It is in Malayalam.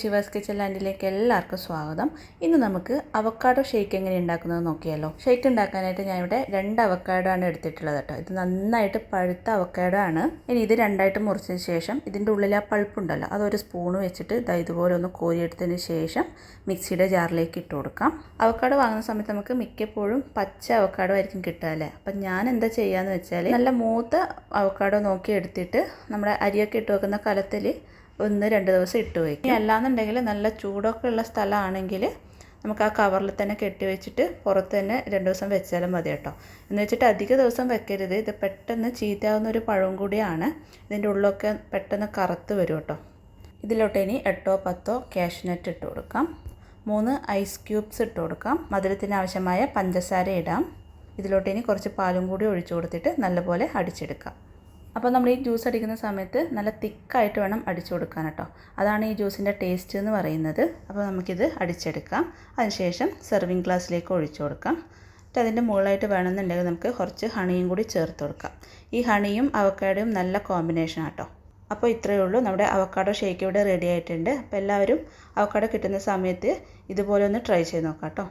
ശിവാസ് കിച്ചൻ ലാൻഡിലേക്ക് എല്ലാവർക്കും സ്വാഗതം. ഇന്ന് നമുക്ക് അവക്കാഡോ ഷേക്ക് എങ്ങനെ ഉണ്ടാക്കുന്നത് നോക്കിയാലോ. ഷേക്ക് ഉണ്ടാക്കാനായിട്ട് ഞാൻ ഇവിടെ രണ്ട് അവക്കാഡോ ആണ് എടുത്തിട്ടുള്ളത് കേട്ടോ. ഇത് നന്നായിട്ട് പഴുത്ത അവക്കാഡോ ആണ്. ഇനി ഇത് രണ്ടായിട്ട് മുറിച്ചതിന് ശേഷം ഇതിന്റെ ഉള്ളിൽ ആ പൾപ്പുണ്ടല്ലോ അതൊരു സ്പൂൺ വെച്ചിട്ട് ദാ ഇതുപോലെ ഒന്ന് കോരിയെടുത്തതിന് ശേഷം മിക്സിയുടെ ജാറിലേക്ക് ഇട്ട് കൊടുക്കാം. അവക്കാഡോ വാങ്ങുന്ന സമയത്ത് നമുക്ക് മിക്കപ്പോഴും പച്ച അവക്കാഡോ ആയിരിക്കും കിട്ടുക അല്ലേ? അപ്പം ഞാൻ എന്താ ചെയ്യാന്ന് വെച്ചാൽ നല്ല മൂത്ത അവക്കാഡോ നോക്കി എടുത്തിട്ട് നമ്മുടെ അരിയൊക്കെ ഇട്ട് വെക്കുന്ന കലത്തിൽ ഒന്ന് രണ്ട് ദിവസം ഇട്ട് വയ്ക്കും അല്ലാന്നുണ്ടെങ്കിൽ നല്ല ചൂടൊക്കെ ഉള്ള സ്ഥലമാണെങ്കിൽ നമുക്ക് ആ കവറിൽ തന്നെ കെട്ടി വെച്ചിട്ട് പുറത്ത് തന്നെ രണ്ട് ദിവസം വെച്ചാലും മതി കേട്ടോ. എന്ന് വെച്ചിട്ട് അധിക ദിവസം വെക്കരുത്. ഇത് പെട്ടെന്ന് ചീത്തയാവുന്ന ഒരു പഴം കൂടിയാണ്. ഇതിന്റെ ഉള്ളൊക്കെ പെട്ടെന്ന് കറുത്ത് വരും കേട്ടോ. ഇതിലോട്ട് ഇനി എട്ടോ പത്തോ കാഷ്നട്ട് ഇട്ട് കൊടുക്കാം. മൂന്ന് ഐസ് ക്യൂബ്സ് ഇട്ട് കൊടുക്കാം. മധുരത്തിന് ആവശ്യമായ പഞ്ചസാര ഇടാം. ഇതിലോട്ട് ഇനി കുറച്ച് പാലും കൂടി ഒഴിച്ചു കൊടുത്തിട്ട് നല്ലപോലെ അടിച്ചെടുക്കാം. അപ്പോൾ നമ്മൾ ഈ ജ്യൂസ് അടിക്കുന്ന സമയത്ത് നല്ല തിക്കായിട്ട് വേണം അടിച്ചു കൊടുക്കാൻ കേട്ടോ. അതാണ് ഈ ജ്യൂസിന്റെ ടേസ്റ്റ് എന്ന് പറയുന്നത്. അപ്പോൾ നമുക്കിത് അടിച്ചെടുക്കാം. അതിനുശേഷം സെർവിങ് ഗ്ലാസ്സിലേക്ക് ഒഴിച്ചു കൊടുക്കാം. എന്നിട്ട് അതിന്റെ മുകളിലായിട്ട് വേണമെന്നുണ്ടെങ്കിൽ നമുക്ക് കുറച്ച് ഹണിയും കൂടി ചേർത്ത് കൊടുക്കാം. ഈ ഹണിയും അവക്കാടയും നല്ല കോമ്പിനേഷൻ ആട്ടോ അപ്പോൾ ഇത്രയേ ഉള്ളൂ. നമ്മുടെ അവക്കാഡോ ഷേക്ക് ഇവിടെ റെഡി ആയിട്ടുണ്ട്. അപ്പോൾ എല്ലാവരും അവക്കാഡോ കിട്ടുന്ന സമയത്ത് ഇതുപോലെ ഒന്ന് ട്രൈ ചെയ്ത് നോക്കാം കേട്ടോ.